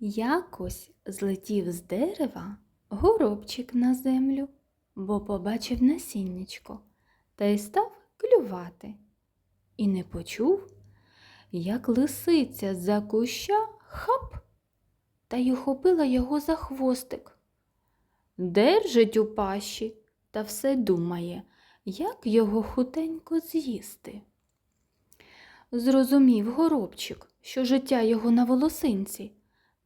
Якось злетів з дерева горобчик на землю, бо побачив насіннячко та й став клювати. І не почув, як лисиця за куща хап та й ухопила його за хвостик. Держить у пащі та все думає, як його хутенько з'їсти. Зрозумів горобчик, що життя його на волосинці,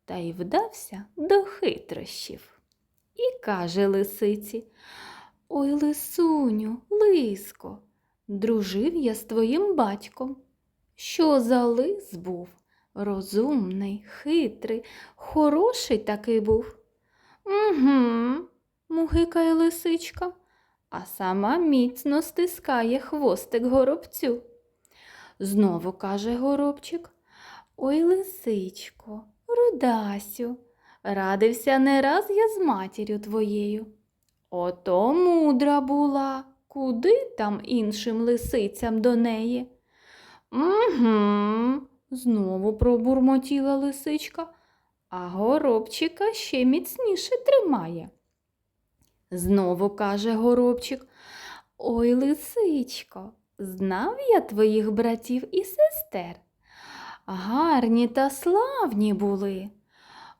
та й вдався до хитрощів. І каже лисиці Ой, лисуню, лиско, дружив я з твоїм батьком. Що за лис був? Розумний, хитрий, хороший такий був. Угу, мугикає лисичка, а сама міцно стискає хвостик горобцю. Знову каже горобчик. Ой, лисичко, рудасю, радився не раз я з матір'ю твоєю. Ото мудра була, куди там іншим лисицям до неї? Угу, знову пробурмотіла лисичка, а горобчика ще міцніше тримає. Знову каже горобчик, ой, лисичко, знав я твоїх братів і сестер. Гарні та славні були.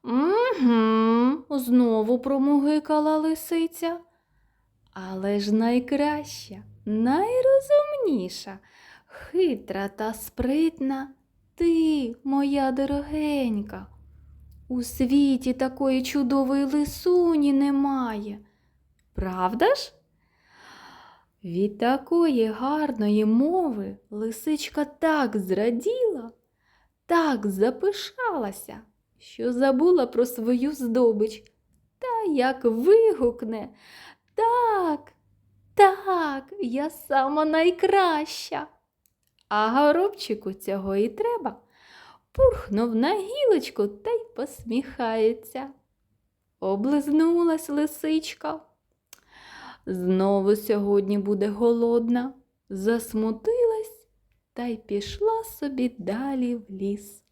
Угу, знову промугикала лисиця. Але ж найкраща, найрозумніша, хитра та спритна ти, моя дорогенька. У світі такої чудової лисуні немає. Правда ж? Від такої гарної мови лисичка так зраділа, так запишалася, що забула про свою здобич. Та як вигукне, так, так, я сама найкраща. А горобчику цього і треба. Пурхнув на гілочку та й посміхається. Облизнулась лисичка. Знову сьогодні буде голодна, засмутилась та й пішла собі далі в ліс.